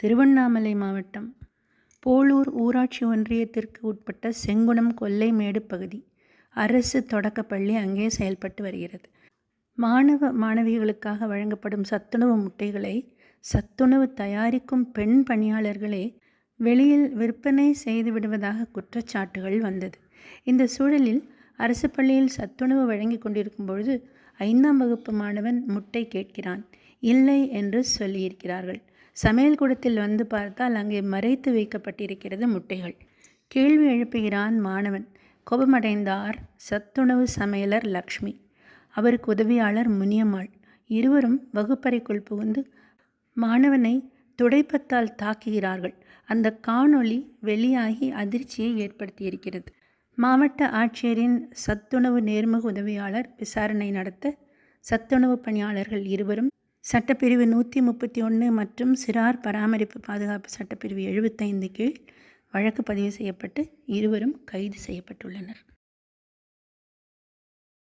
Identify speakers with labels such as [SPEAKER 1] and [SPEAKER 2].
[SPEAKER 1] திருவண்ணாமலை மாவட்டம் போளூர் ஊராட்சி ஒன்றியத்திற்கு உட்பட்ட செங்குணம் கொல்லைமேடு பகுதி அரசு தொடக்கப்பள்ளி அங்கே செயல்பட்டு வருகிறது. மாணவ மாணவிகளுக்காக வழங்கப்படும் சத்துணவு முட்டைகளை சத்துணவு தயாரிக்கும் பெண் பணியாளர்களே வெளியில் விற்பனை செய்து விடுவதாக குற்றச்சாட்டுகள் வந்தது. இந்த சூழலில் அரசு பள்ளியில் சத்துணவு வழங்கி கொண்டிருக்கும் பொழுது ஐந்தாம் வகுப்பு மாணவன் முட்டை கேட்கிறான் இல்லை என்று சொல்லியிருக்கிறார்கள். சமையல் கூடத்தில் வந்து பார்த்தால் அங்கே மறைத்து வைக்கப்பட்டிருக்கிறது முட்டைகள். கேள்வி எழுப்புகிறான் மாணவன். கோபமடைந்தார் சத்துணவு சமையலர் லக்ஷ்மி. அவருக்கு உதவியாளர் முனியம்மாள். இருவரும் வகுப்பறைக்குள் புகுந்து மாணவனை துடைப்பத்தால் தாக்குகிறார்கள். அந்த காணொளி வெளியாகி அதிர்ச்சியை ஏற்படுத்தியிருக்கிறது. மாவட்ட ஆட்சியரின் சத்துணவு நேர்முக உதவியாளர் விசாரணை நடத்த சத்துணவு பணியாளர்கள் இருவரும் சட்டப்பிரிவு நூற்றி முப்பத்தி ஒன்று மற்றும் சிறார் பராமரிப்பு பாதுகாப்பு சட்டப்பிரிவு எழுபத்தைந்து கீழ் வழக்கு பதிவு செய்யப்பட்டு இருவரும் கைது செய்யப்பட்டுள்ளனர்.